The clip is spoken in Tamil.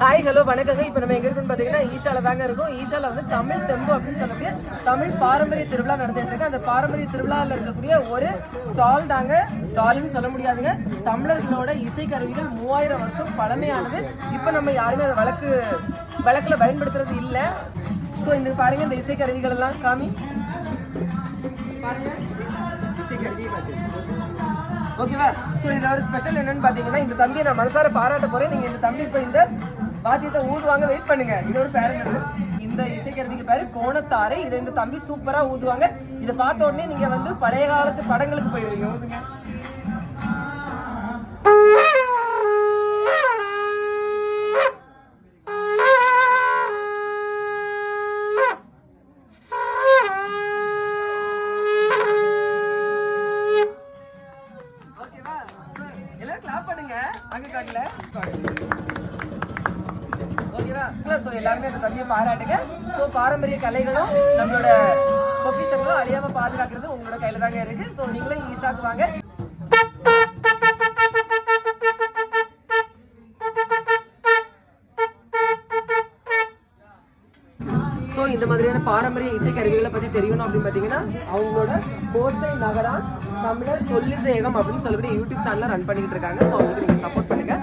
ஹாய் ஹலோ வணக்கங்க. இப்போ நம்ம எங்க இருக்குன்னு பார்த்தீங்கன்னா ஈஷால தாங்க இருக்கும். ஈஷால வந்து தமிழ் தெம்பு அப்படின்னு சொல்லக்கூடிய தமிழ் பாரம்பரிய திருவிழா நடந்துட்டு இருக்கு. அந்த பாரம்பரிய திருவிழாவில் இருக்கக்கூடிய ஒரு ஸ்டால் தாங்க. ஸ்டால்னு சொல்ல முடியாதுங்க. தமிழர்களோட இசைக்கருவிகள் மூவாயிரம் வருஷம் பழமையானது. இப்போ நம்ம யாருமே அதை வழக்கு வழக்கில் பயன்படுத்துறது இல்லை. ஸோ இந்த பாருங்க இந்த இசைக்கருவிகள் எல்லாம் காமி. ஓகேவா ஸோ இதில் ஒரு ஸ்பெஷல் என்னன்னு பாத்தீங்கன்னா இந்த தம்பியை நான் மனசார பாராட்ட போறேன். நீங்க இந்த தம்பி இப்போ இந்த பாத்தியத்தை ஊதுவாங்க வெயிட் பண்ணுங்க. இதோட பேர் இந்த இசைக்கருவிக்கு பேரு கோணத்தாரை. இதை இந்த தம்பி சூப்பரா ஊதுவாங்க. இதை பார்த்த உடனே நீங்க வந்து பழைய காலத்து படங்களுக்கு போயிருவீங்க ஊதுங்க ஓகேவா So, கிளாப் பண்ணுங்க. அங்க காட்டல. ஓகேவா ஸோ எல்லாருமே அந்த தம்பியை பாராட்டுங்க. ஸோ பாரம்பரிய கலைகளும் நம்மளோட பொக்கிஷங்களும் அழியாம பாதுகாக்கிறது உங்களோட கையில தாங்க இருக்கு. ஸோ நீங்களும் ஈஷாக்கு வாங்க. ஸோ இந்த மாதிரியான பாரம்பரிய இசை கருவிகளை பற்றி தெரியணும் அப்படின்னு பார்த்தீங்கன்னா அவங்களோட கோசை நகரா தமிழர் தொல்லிசேகம் அப்படின்னு சொல்லக்கூடிய யூடியூப் சேனலை ரன் பண்ணிட்டு இருக்காங்க. ஸோ அவங்களுக்கு நீங்கள் சப்போர்ட் பண்ணுங்க.